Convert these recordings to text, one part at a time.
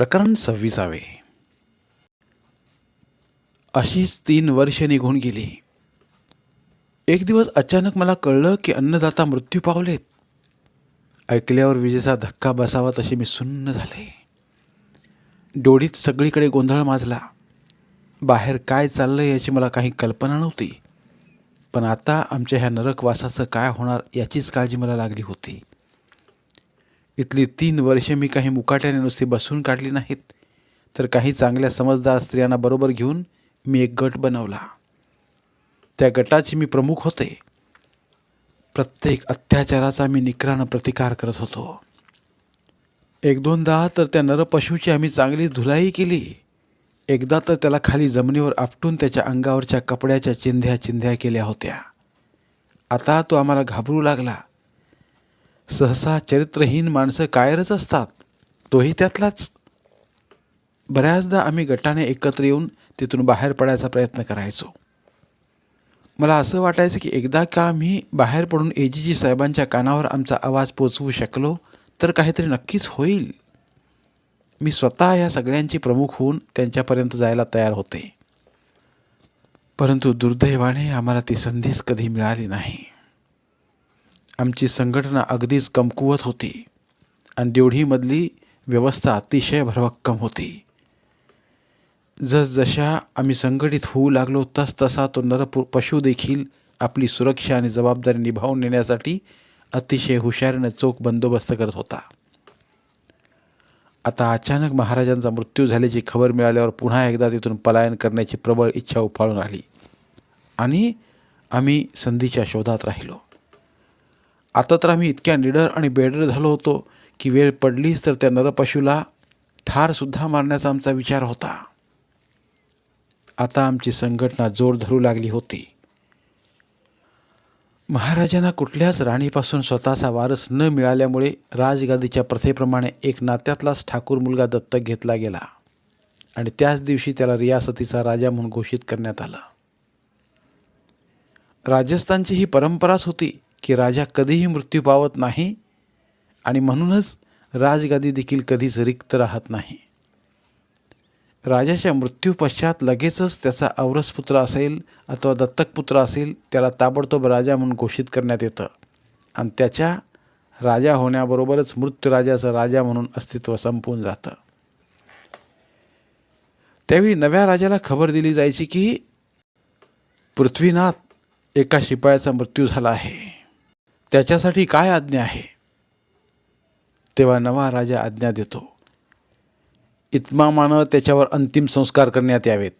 प्रकरण सव्वीसावे. अशीच तीन वर्षे निघून गेली. एक दिवस अचानक मला कळलं की अन्नदाता मृत्यू पावलेत. ऐकल्यावर विजेचा धक्का बसावा तसे मी सुन्न झाले. डोळीत सगळीकडे गोंधळ माजला. बाहेर काय चाललं याची मला काही कल्पना नव्हती. पण आता आमच्या ह्या नरकवासाचं काय होणार याचीच काळजी मला लागली होती. इथली तीन वर्षे मी काही मुकाट्याने नुसती बसून काढली नाहीत. तर काही चांगल्या समजदार स्त्रियांना बरोबर घेऊन मी एक गट बनवला. त्या गटाची मी प्रमुख होते. प्रत्येक अत्याचाराचा मी निकरानं प्रतिकार करत होतो. एक दोनदा तर त्या नरपशूची आम्ही चांगली धुलाई केली. एकदा तर त्याला खाली जमिनीवर आपटून त्याच्या अंगावरच्या कपड्याच्या चिंध्या चिंध्या केल्या होत्या. आता तो आम्हाला घाबरू लागला. सहसा चरित्रहीन माणसं कायरच असतात. तोही त्यातलाच. बऱ्याचदा आम्ही गटाने एकत्र येऊन तिथून बाहेर पडायचा प्रयत्न करायचो. मला असं वाटायचं की एकदा का आम्ही बाहेर पडून एजीजी साहेबांच्या कानावर आमचा आवाज पोचवू शकलो तर काहीतरी नक्कीच होईल. मी स्वतः या सगळ्यांची प्रमुख होऊन त्यांच्यापर्यंत जायला तयार होते. परंतु दुर्दैवाने आम्हाला ती संधीच कधी मिळाली नाही. आमची संघटना अगदीच कमकुवत होती आणि देवढीमधली व्यवस्था अतिशय भरभक्कम होती. जसजशा आम्ही संघटित होऊ लागलो तस तसा तो नरपु पशु देखील आपली सुरक्षा आणि जबाबदारी निभावून नेण्यासाठी अतिशय हुशारीनं चोख बंदोबस्त करत होता. आता अचानक महाराजांचा मृत्यू झाल्याची खबर मिळाल्यावर पुन्हा एकदा तिथून पलायन करण्याची प्रबळ इच्छा उफाळून आली आणि आम्ही संधीच्या शोधात राहिलो. आता तर आम्ही इतक्या निडर आणि बेडर झालो होतो की वेळ पडलीच तर त्या नरपशूला ठारसुद्धा मारण्याचा आमचा विचार होता. आता आमची संघटना जोर धरू लागली होती. महाराजांना कुठल्याच राणीपासून स्वतःचा वारस न मिळाल्यामुळे राजगादीच्या प्रथेप्रमाणे एक नात्यातलाच ठाकूर मुलगा दत्तक घेतला गेला आणि त्याच दिवशी त्याला रियासतीचा राजा म्हणून घोषित करण्यात आलं. राजस्थानची ही परंपराच होती की राजा कधीही मृत्यू पावत नाही आणि म्हणूनच राजगादी देखील कधीच रिक्त राहत नाही. राजाच्या मृत्यूपश्चात लगेचच त्याचा औरसपुत्र असेल अथवा दत्तक पुत्र असेल त्याला ताबडतोब राजा म्हणून घोषित करण्यात येतं. आणि त्याच्या राजा होण्याबरोबरच मृत्यू राजाचं राजा म्हणून अस्तित्व संपून जातं. त्यावेळी नव्या राजाला खबर दिली जायची की पृथ्वीनाथ एका शिपायाचा मृत्यू झाला आहे. त्याच्यासाठी काय आज्ञा आहे? तेव्हा नवा राजा आज्ञा देतो. इतमामानं त्याच्यावर अंतिम संस्कार करण्यात यावेत.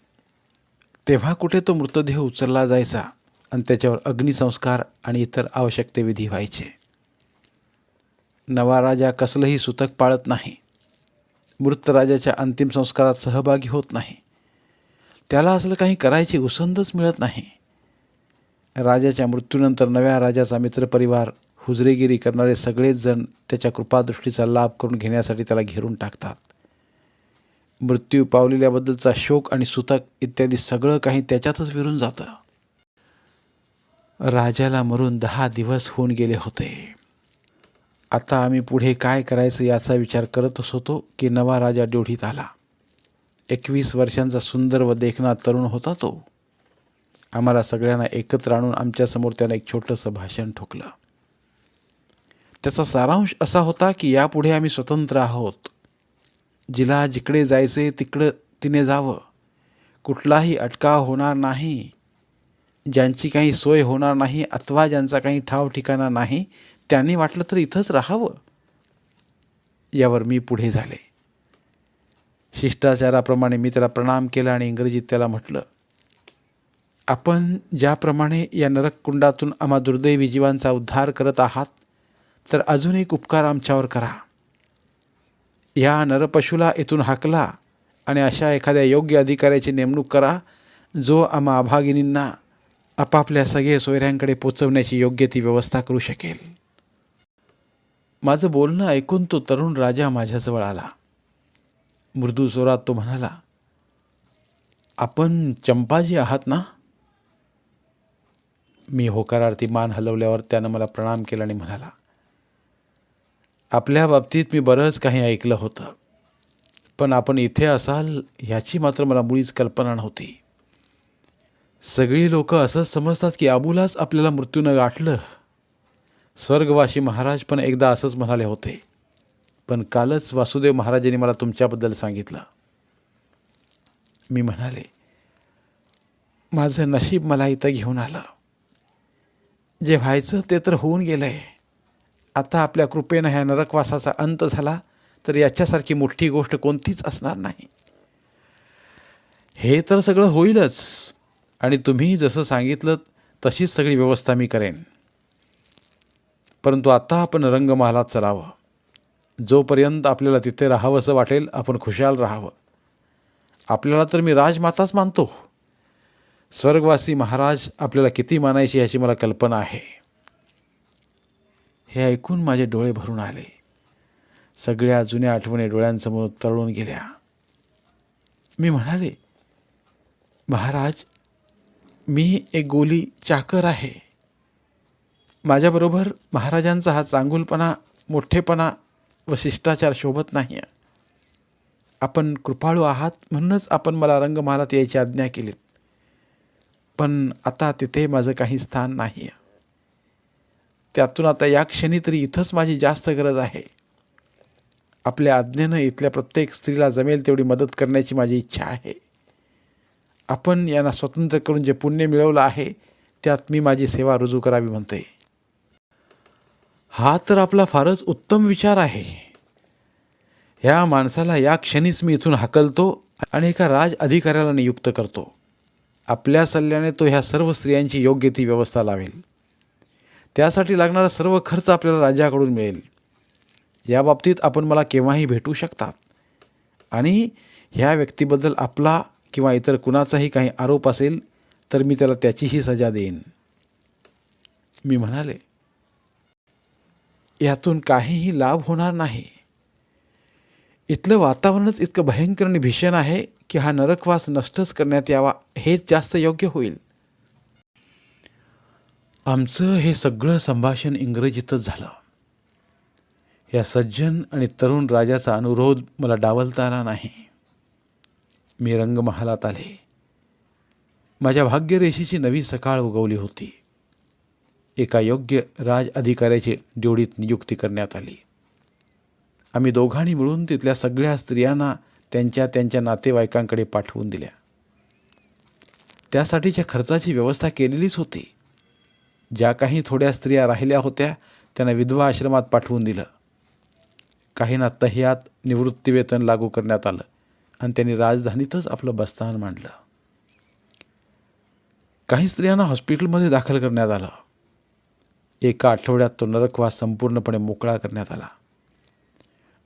तेव्हा कुठे तो मृतदेह उचलला जायचा आणि त्याच्यावर अग्निसंस्कार आणि इतर आवश्यक ते विधी व्हायचे? नवा राजा कसलंही सुतक पाळत नाही. मृत राजाच्या अंतिम संस्कारात सहभागी होत नाही. त्याला असलं काही करायची उसंदच मिळत नाही. राजाच्या मृत्यूनंतर नव्या राजाचा मित्रपरिवार हुजरेगिरी करणारे सगळेच जण त्याच्या कृपादृष्टीचा लाभ करून घेण्यासाठी त्याला घेरून टाकतात. मृत्यू पावलेल्याबद्दलचा शोक आणि सुतक इत्यादी सगळं काही त्याच्यातच विरून जातं. राजाला मरून दहा दिवस होऊन गेले होते. आता आम्ही पुढे काय करायचं याचा विचार करतच होतो की नवा राजा ड्योढीत आला. एकवीस वर्षांचा सुंदर व देखणा तरुण होता तो. आम्हाला सगळ्यांना एकत्र आणून आमच्यासमोर त्यानं एक छोटंसं भाषण ठोकलं. त्याचा सारांश असा होता की यापुढे आम्ही स्वतंत्र आहोत. जिला जिकडे जायचे तिकडं तिने जावं. कुठलाही अटकाव होणार नाही. ज्यांची काही सोय होणार नाही अथवा ज्यांचा काही ठाव ठिकाणा नाही त्यांनी वाटलं तर इथंच राहावं. यावर मी पुढे झाले. शिष्टाचाराप्रमाणे मी त्याला प्रणाम केला आणि इंग्रजीत त्याला म्हटलं आपण ज्याप्रमाणे या नरककुंडातून आम्हा दुर्दैवी जीवांचा उद्धार करत आहात तर अजून एक उपकार आमच्यावर करा. या नरपशुला इथून हाकला आणि अशा एखाद्या योग्य अधिकाऱ्याची नेमणूक करा जो आम्हा अभागिनींना आपापल्या सगळे सोयऱ्यांकडे पोचवण्याची योग्य ती व्यवस्था करू शकेल. माझं बोलणं ऐकून तो तरुण राजा माझ्याजवळ आला. मृदू स्वरात तो म्हणाला आपण चंपाजी आहात ना? मी होकारार्थी मान हलवल्यावर त्यानं मला प्रणाम केला आणि म्हणाला आपल्या बाबतीत मी बरंच काही ऐकलं होतं पण आपण इथे असाल ह्याची मात्र मला मुळीच कल्पना नव्हती. सगळी लोक असंच समजतात की आबूलाच आपल्याला मृत्यूनं गाठलं. स्वर्गवासी महाराज पण एकदा असंच म्हणाले होते पण कालच वासुदेव महाराजांनी मला तुमच्याबद्दल सांगितलं. मी म्हणाले माझं नशीब मला इथं घेऊन आलं. जे व्हायचं ते तर होऊन गेलं आहे आता आपल्या कृपेनं ह्या नरकवासाचा अंत झाला तर याच्यासारखी मोठी गोष्ट कोणतीच असणार नाही. हे तर सगळं होईलच. आणि तुम्ही जसं सांगितलं तशीच सगळी व्यवस्था मी करेन. परंतु आता आपण रंगमहालात चलावं. जोपर्यंत आपल्याला तिथे राहावंसं वाटेल आपण खुशाल राहावं. आपल्याला तर मी राजमाताच मानतो. स्वर्गवासी महाराज आपल्याला किती मानायची याची मला कल्पना आहे. हे ऐकून माझे डोळे भरून आले. सगळ्या जुन्या आठवणी डोळ्यांसमोर तळून गेल्या. मी म्हणाले महाराज मी एक गोली चाकर आहे. माझ्याबरोबर महाराजांचा हा चांगुलपणा मोठेपणा व शिष्टाचार शोभत नाही. आपण कृपाळू आहात म्हणूनच आपण मला रंगमालात यायची आज्ञा केलीत. पण आता तिथे माझं काही स्थान नाही आहे त्यातून आता या क्षणी तरी इथंच माझी जास्त गरज आहे. आपल्या आज्ञेनं इथल्या प्रत्येक स्त्रीला जमेल तेवढी मदत करण्याची माझी इच्छा आहे. आपण यांना स्वतंत्र करून जे पुण्य मिळवलं आहे त्यात मी माझी सेवा रुजू करावी म्हणते. हा तर आपला फारच उत्तम विचार आहे. ह्या माणसाला या क्षणीच मी इथून हाकलतो आणि एका राज अधिकाऱ्याला नियुक्त करतो. आपल्या सल्ल्याने तो ह्या सर्व स्त्रियांची योग्य ती व्यवस्था लावेल. त्यासाठी लागणारा सर्व खर्च आपल्याला राजाकडून मिळेल. या बाबतीत आपण मला केव्हाही भेटू शकतात. आणि ह्या व्यक्तीबद्दल आपला किंवा इतर कुणाचाही काही आरोप असेल तर मी त्याला त्याचीही सजा देईन. मी म्हणाले यातून काहीही लाभ होणार नाही. इथलं वातावरणच इतकं भयंकर आणि भीषण आहे की हा नरकवास नष्टच करण्यात यावा हेच जास्त योग्य होईल. आमचं हे सगळं संभाषण इंग्रजीतच झालं. या सज्जन आणि तरुण राजाचा अनुरोध मला डावलता आला नाही. मी रंगमहालात आले. माझ्या भाग्यरेषेची नवी सकाळ उगवली होती. एका योग्य राज अधिकाऱ्याची ड्युटीत नियुक्ती करण्यात आली. आम्ही दोघांनी मिळून तिथल्या सगळ्या स्त्रियांना त्यांच्या त्यांच्या नातेवाईकांकडे पाठवून दिल्या. त्यासाठीच्या खर्चाची व्यवस्था केलेलीच होती. ज्या काही थोड्या स्त्रिया राहिल्या होत्या त्यांना विधवा आश्रमात पाठवून दिलं. काहींना तह्यात निवृत्तीवेतन लागू करण्यात आलं आणि त्यांनी राजधानीतच आपलं बस्तान मांडलं. काही स्त्रियांना हॉस्पिटलमध्ये दाखल करण्यात आलं. एका आठवड्यात तो नरकवास संपूर्णपणे मोकळा करण्यात आला.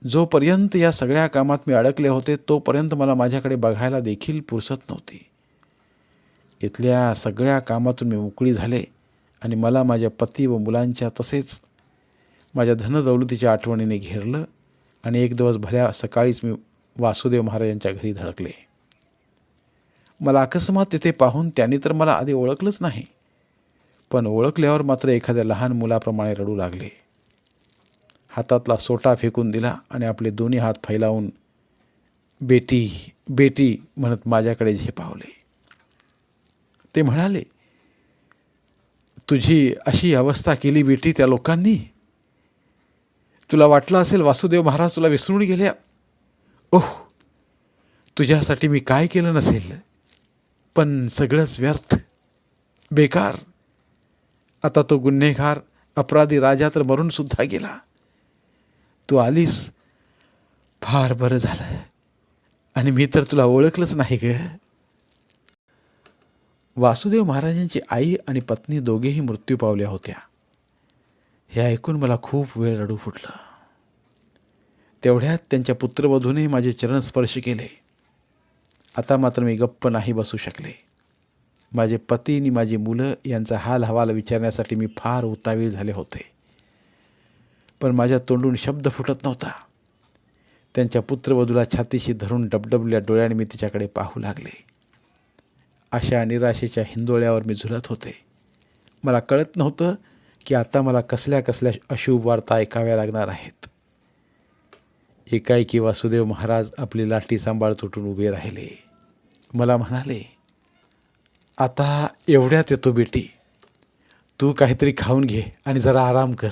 जोपर्यंत या सगळ्या कामात मी अडकले होते तोपर्यंत मला माझ्याकडे बघायला देखील पुरसत नव्हती. इथल्या सगळ्या कामातून मी मोकळी झाले आणि मला माझ्या पती व मुलांच्या तसेच माझ्या धनदौलतीच्या आठवणीने घेरलं आणि एक दिवस भल्या सकाळीच मी वासुदेव महाराजांच्या घरी धडकले. मला अकस्मात तिथे पाहून त्यांनी तर मला आधी ओळखलंच नाही पण ओळखल्यावर मात्र एखाद्या लहान मुलाप्रमाणे रडू लागले. हातातला सोटा फेकून दिला आणि आपले दोन्ही हात फैलावून बेटी बेटी म्हणत माझ्याकडे झेपावले. ते म्हणाले तुझी अशी अवस्था केली बेटी त्या लोकांनी? तुला वाटलं असेल वासुदेव महाराज तुला विसरून गेल्या? ओह तुझ्यासाठी मी काय केलं नसेल? पण सगळंच व्यर्थ बेकार. आता तो गुन्हेगार अपराधी राजा तर मरून सुद्धा गेला. तू आलीस फार बरं झालं आणि मी तर तुला ओळखलंच नाही ग. वासुदेव महाराजांची आई आणि पत्नी दोघेही मृत्यू पावल्या होत्या. हे ऐकून मला खूप वेळ रडू फुटलं. तेवढ्यात त्यांच्या पुत्रवधूने माझे चरण स्पर्श केले. आता मात्र मी गप्प नाही बसू शकले. माझे पती आणि माझी मुलं यांचा हाल हवाल विचारण्यासाठी मी फार उतावीळ झाले होते. पण माझ्या तोंडून शब्द फुटत नव्हता. त्यांच्या पुत्रवधूला छातीशी धरून डबडबल्या डोळ्याने मी तिच्याकडे पाहू लागले. अशा निराशेच्या हिंदोळ्यावर मी झुलत होते. मला कळत नव्हतं की आता मला कसल्या कसल्या अशुभ वार्ता ऐकाव्या लागणार आहेत. एकाएकी वासुदेव महाराज आपली लाठी सांभाळ तुटून उभे राहिले. मला म्हणाले आता एवढ्यात येतो बेटी. तू काहीतरी खाऊन घे आणि जरा आराम कर.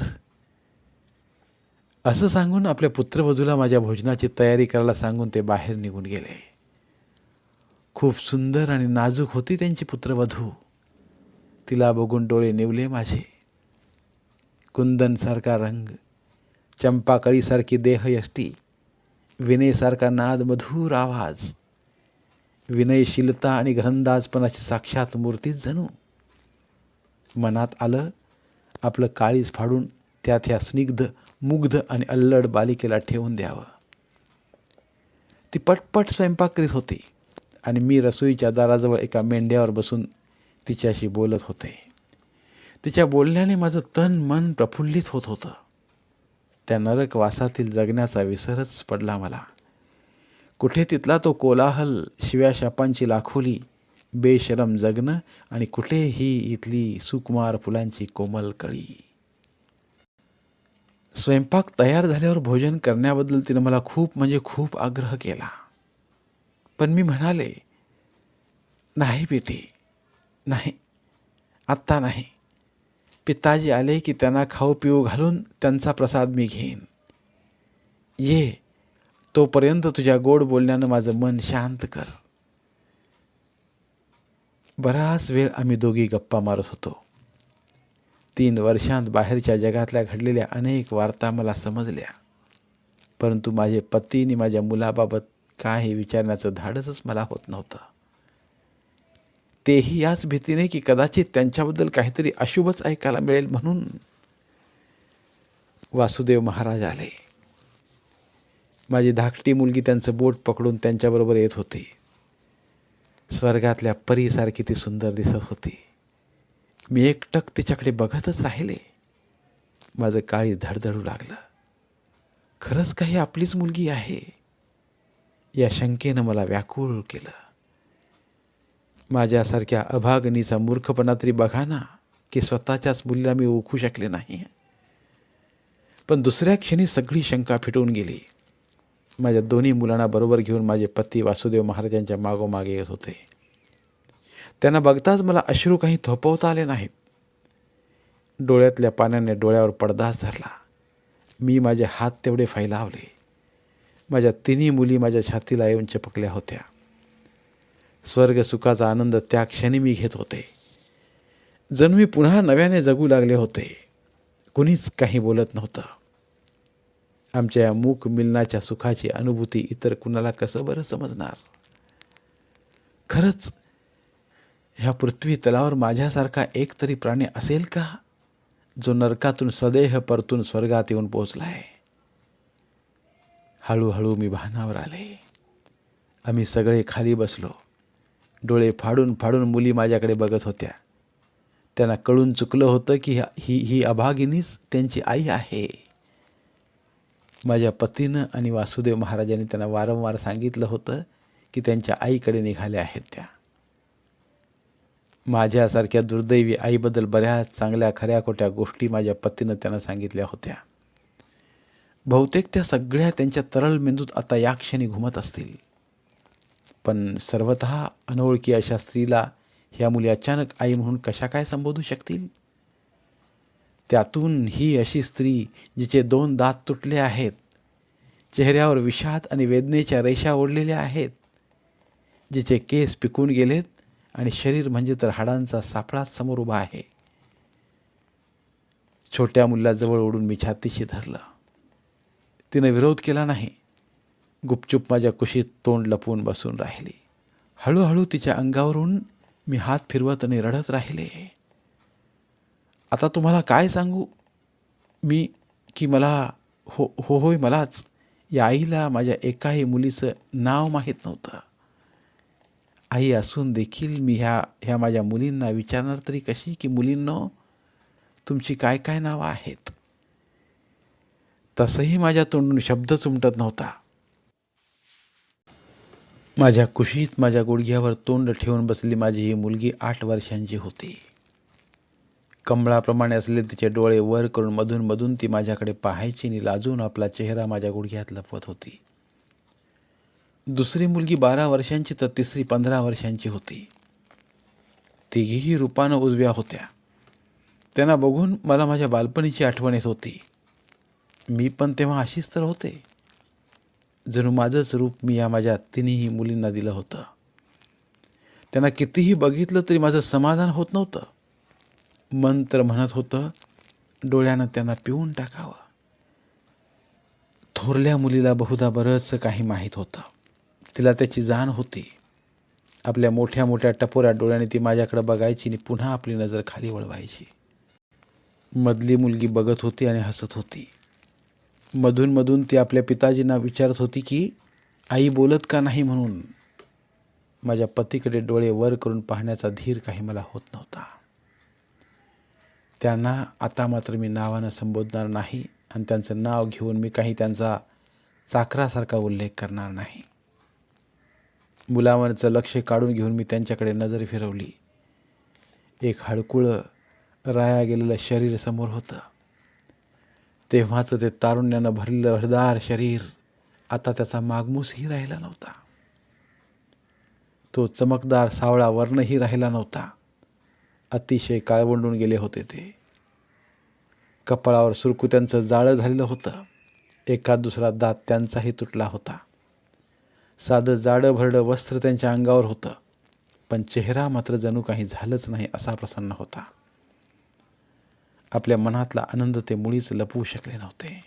असं सांगून आपल्या पुत्रवधूला माझ्या भोजनाची तयारी करायला सांगून ते बाहेर निघून गेले. खूप सुंदर आणि नाजूक होती त्यांची पुत्रवधू. तिला बघून डोळे निवले माझे. कुंदनसारखा रंग चंपाकळीसारखी देहयष्टी विनयसारखा नाद मधुर आवाज विनयशीलता आणि घरंदाजपणाची साक्षात मूर्तीच जणू. मनात आलं आपलं काळीज फाडून त्यात ह्या स्निग्ध मुग्ध आणि अल्लड बालिकेला ठेवून द्यावं. ती पटपट स्वयंपाक करीत होती आणि मी रसोईच्या दाराजवळ एका मेंढ्यावर बसून तिच्याशी बोलत होते. तिच्या बोलण्याने माझं तन मन प्रफुल्लित होत होतं. त्या नरक वासातील जगण्याचा विसरच पडला मला. कुठे तिथला तो कोलाहल शिव्या शापांची लाखोली बेशरम जगणं आणि कुठे ही इथली सुकुमार फुलांची कोमल कळी. स्वयंपाक तयार झाल्यावर भोजन करण्याबद्दल तिनं मला खूप म्हणजे खूप आग्रह केला. पण मी म्हणाले नाही बेटी नाही आत्ता नाही. पिताजी आले की त्यांना खाऊ पिऊ घालून त्यांचा प्रसाद मी घेईन. ये तोपर्यंत तुझ्या गोड बोलण्यानं माझं मन शांत कर. बराच वेळ आम्ही दोघी गप्पा मारत होतो. तीन वर्षांत बाहेरच्या जगातल्या घडलेल्या अनेक वार्ता मला समजल्या. परंतु माझे पती आणि माझ्या मुलाबाबत काही विचारण्याचं धाडसच मला होत नव्हतं. तेही याच भीतीने की कदाचित त्यांच्याबद्दल काहीतरी अशुभच ऐकायला मिळेल म्हणून वासुदेव महाराज आले. माझी धाकटी मुलगी त्यांचं बोट पकडून त्यांच्याबरोबर येत होती. स्वर्गातल्या परीसारखी ती सुंदर दिसत होती. मी एकटक तिच्याकडे बघतच राहिले. माझं काळी धडधडू लागलं. खरंच काही आपलीच मुलगी आहे. या शंकेनं मला व्याकुळ केलं. माझ्यासारख्या अभागनीचा मूर्खपणा तरी बघा ना की स्वतःच्याच मुलीला मी ओळखू शकले नाही. पण दुसऱ्या क्षणी सगळी शंका फिटवून गेली. माझ्या दोन्ही मुलांना बरोबर घेऊन माझे पती वासुदेव महाराजांच्या मागोमागे येत होते. त्यांना बघताच मला अश्रू काही थोपवता आले नाहीत. डोळ्यातल्या पाण्याने डोळ्यावर पडदास धरला. मी माझे हात तेवढे फैलावले. माझ्या तिन्ही मुली माझ्या छातीला येऊन चपकल्या होत्या. स्वर्ग सुखाचा आनंद त्या क्षणी मी घेत होते. जणू मी पुन्हा नव्याने जगू लागले होते. कुणीच काही बोलत नव्हतं. आमच्या या मूक मिलनाच्या सुखाची अनुभूती इतर कुणाला कसं बरं समजणार? खरंच ह्या पृथ्वी तलावर माझ्यासारखा एक तरी प्राणी असेल का जो नरकातून सदेह परतून स्वर्गात येऊन पोचलाय हळूहळू मी भानावर आले. आम्ही सगळे खाली बसलो. डोळे फाडून फाडून मुली माझ्याकडे बघत होत्या. त्यांना कळून चुकलं होतं की ही ही अभागिनीच त्यांची आई आहे. माझ्या पतीनं आणि वासुदेव महाराजांनी त्यांना वारंवार सांगितलं होतं की त्यांच्या आईकडे निघाल्या आहेत त्या. माझ्यासारख्या दुर्दैवी आईबद्दल बऱ्याच चांगल्या खऱ्या खोट्या गोष्टी माझ्या पतीनं त्यांना सांगितल्या होत्या. बहुतेक त्या सगळ्या त्यांच्या तरल मेंदूत आता या क्षणी घुमत असतील. पण सर्वत अनोळखी अशा स्त्रीला ह्या मुली अचानक आई म्हणून कशा काय संबोधू शकतील? त्यातून ही अशी स्त्री जिचे दोन दात तुटले आहेत चेहऱ्यावर विषाद आणि वेदनेच्या रेषा ओढलेल्या आहेत जिचे केस पिकून गेलेत आणि शरीर म्हणजे तर हाडांचा सापळाच समोर उभा आहे. छोट्या मुलाजवळ ओढून मी छातीशी धरलं. तिनं विरोध केला नाही. गुपचूप माझ्या कुशीत तोंड लपवून बसून राहिली. हळूहळू तिच्या अंगावरून मी हात फिरवत आणि रडत राहिले. आता तुम्हाला काय सांगू? मी की मला हो हो होय मलाच. या आईला माझ्या एकाही मुलीचं नाव माहीत नव्हतं. आई असून देखील मी ह्या ह्या माझ्या मुलींना विचारणार तरी कशी की मुलींनो तुमची काय काय नावं आहेत? तसंही माझ्या तोंडून शब्द चुमटत नव्हता. माझ्या कुशीत माझ्या गुडघ्यावर तोंड ठेवून बसली माझी ही मुलगी आठ वर्षांची होती. कमळाप्रमाणे असलेले तिचे डोळे वर करून मधून मधून ती माझ्याकडे पाहायची आणि लाजून आपला चेहरा माझ्या गुडघ्यात लपवत होती. दुसरी मुलगी बारा वर्षांची तर तिसरी पंधरा वर्षांची होती. तिघीही रूपानं उजव्या होत्या. त्यांना बघून मला माझ्या बालपणीची आठवण येत होती. मी पण तेव्हा अशीच तर होते. जणू माझंच रूप मी या माझ्या तिन्ही मुलींना दिलं होतं. त्यांना कितीही बघितलं तरी माझं समाधान होत नव्हतं. मन तर म्हणत होतं डोळ्यानं त्यांना पिऊन टाकावं. थोरल्या मुलीला बहुधा बरंच काही माहीत होतं. तिला त्याची जाण होती. आपल्या मोठ्या मोठ्या टपोऱ्या डोळ्याने ती माझ्याकडे बघायची आणि पुन्हा आपली नजर खाली वळवायची. मधली मुलगी बघत होती आणि हसत होती. मधून मधून ती आपल्या पिताजींना विचारत होती की आई बोलत का नाही म्हणून? माझ्या पतीकडे डोळे वर करून पाहण्याचा धीर काही मला होत नव्हता. त्यांना आता मात्र मी नावानं संबोधणार नाही आणि त्यांचं नाव घेऊन मी काही त्यांचा चाकरासारखा उल्लेख करणार नाही. मुलावरचं लक्ष काढून घेऊन मी त्यांच्याकडे नजर फिरवली. एक हडकुळं राया गेलेलं शरीर समोर होतं. तेव्हाचं ते तारुण्यानं भरलेलं हरदार शरीर आता त्याचा मागमूसही राहिला नव्हता. तो चमकदार सावळा वर्णही राहिला नव्हता. अतिशय काळवंडून गेले होते ते. कपाळावर सुरकुत्यांचं जाळं झालेलं होतं. एका दुसरा दात त्यांचाही तुटला होता. साधं जाडं भरडं वस्त्र त्यांच्या अंगावर होतं. पण चेहरा मात्र जणू काही झालंच नाही असा प्रसन्न होता. आपल्या मनातला आनंद ते मुळीच लपवू शकले नव्हते.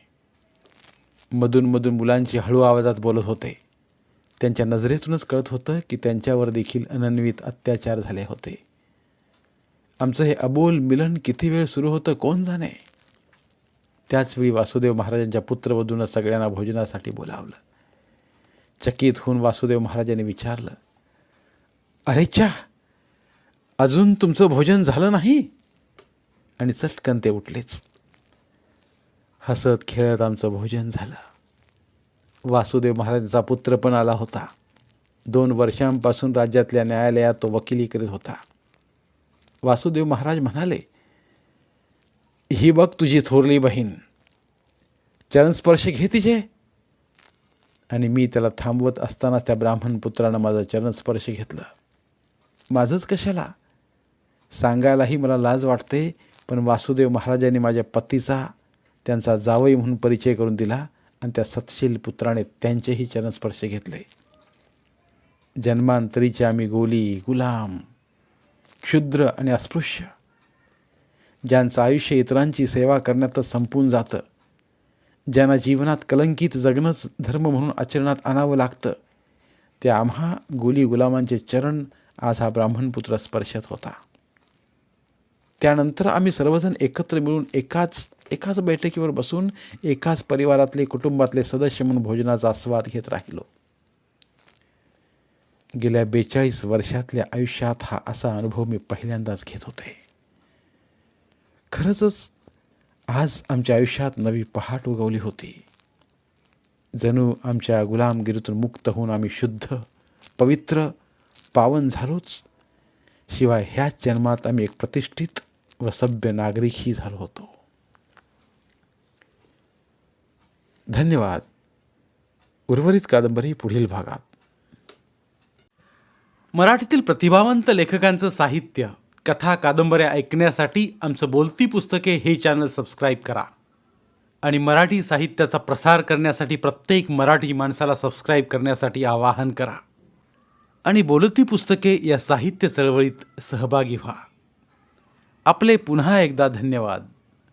मधून मधून मुलांची हळू आवाजात बोलत होते. त्यांच्या नजरेतूनच कळत होतं की त्यांच्यावर देखील अनन्वित अत्याचार झाले होते. आमचं हे अबोल मिलन किती वेळ सुरू होतं कोण जाणे? त्याचवेळी वासुदेव महाराजांच्या पुत्रवधूनं सगळ्यांना भोजनासाठी बोलावलं. चकित होऊन वासुदेव महाराजांनी विचारलं अरे च्या अजून तुमचं भोजन झालं नाही? आणि चटकन ते उठलेच. हसत खेळत आमचं भोजन झालं. वासुदेव महाराजांचा पुत्र पण आला होता. दोन वर्षांपासून राज्यातल्या न्यायालयात तो वकिली करीत होता. वासुदेव महाराज म्हणाले ही बघ तुझी थोरली बहीण. चरणस्पर्श घे तिचे. आणि मी त्याला थांबवत असताना त्या ब्राह्मण पुत्रानं माझा चरणस्पर्श घेतलं. माझंच कशाला? सांगायलाही मला लाज वाटते पण वासुदेव महाराजांनी माझ्या पतीचा त्यांचा जावई म्हणून परिचय करून दिला आणि त्या सतशील पुत्राने त्यांचेही चरणस्पर्श घेतले. जन्मांतरीचे आम्ही गोली गुलाम क्षुद्र आणि अस्पृश्य. ज्यांचं आयुष्य इतरांची सेवा करण्यातच संपून जातं ज्यांना जीवनात कलंकित जगणंच धर्म म्हणून आचरणात आणावं लागतं त्या आम्हा गोली गुलामांचे चरण आज हा ब्राह्मणपुत्र स्पर्शत होता. त्यानंतर आम्ही सर्वजण एकत्र मिळून एकाच एकाच बैठकीवर बसून एकाच परिवारातले कुटुंबातले सदस्य म्हणून भोजनाचा आस्वाद घेत राहिलो. गेल्या बेचाळीस वर्षातल्या आयुष्यात हा असा अनुभव मी पहिल्यांदाच घेत होते. खरंच आज आमच्या आयुष्यात नवी पहाट उगवली होती. जणू आमच्या गुलामगिरीतून मुक्त होऊन आम्ही शुद्ध पवित्र पावन झालोच. शिवाय ह्याच जन्मात आम्ही एक प्रतिष्ठित व सभ्य नागरिकही झालो होतो. धन्यवाद. उर्वरित कादंबरी पुढील भागात. मराठीतील प्रतिभावंत लेखकांचं साहित्य. कथा कादंबऱ्या ऐकण्यासाठी आमचं बोलती पुस्तके हे चॅनल सबस्क्राईब करा. आणि मराठी साहित्याचा प्रसार करण्यासाठी प्रत्येक मराठी माणसाला सबस्क्राईब करण्यासाठी आवाहन करा. आणि बोलती पुस्तके या साहित्य चळवळीत सहभागी व्हा. आपले पुन्हा एकदा धन्यवाद.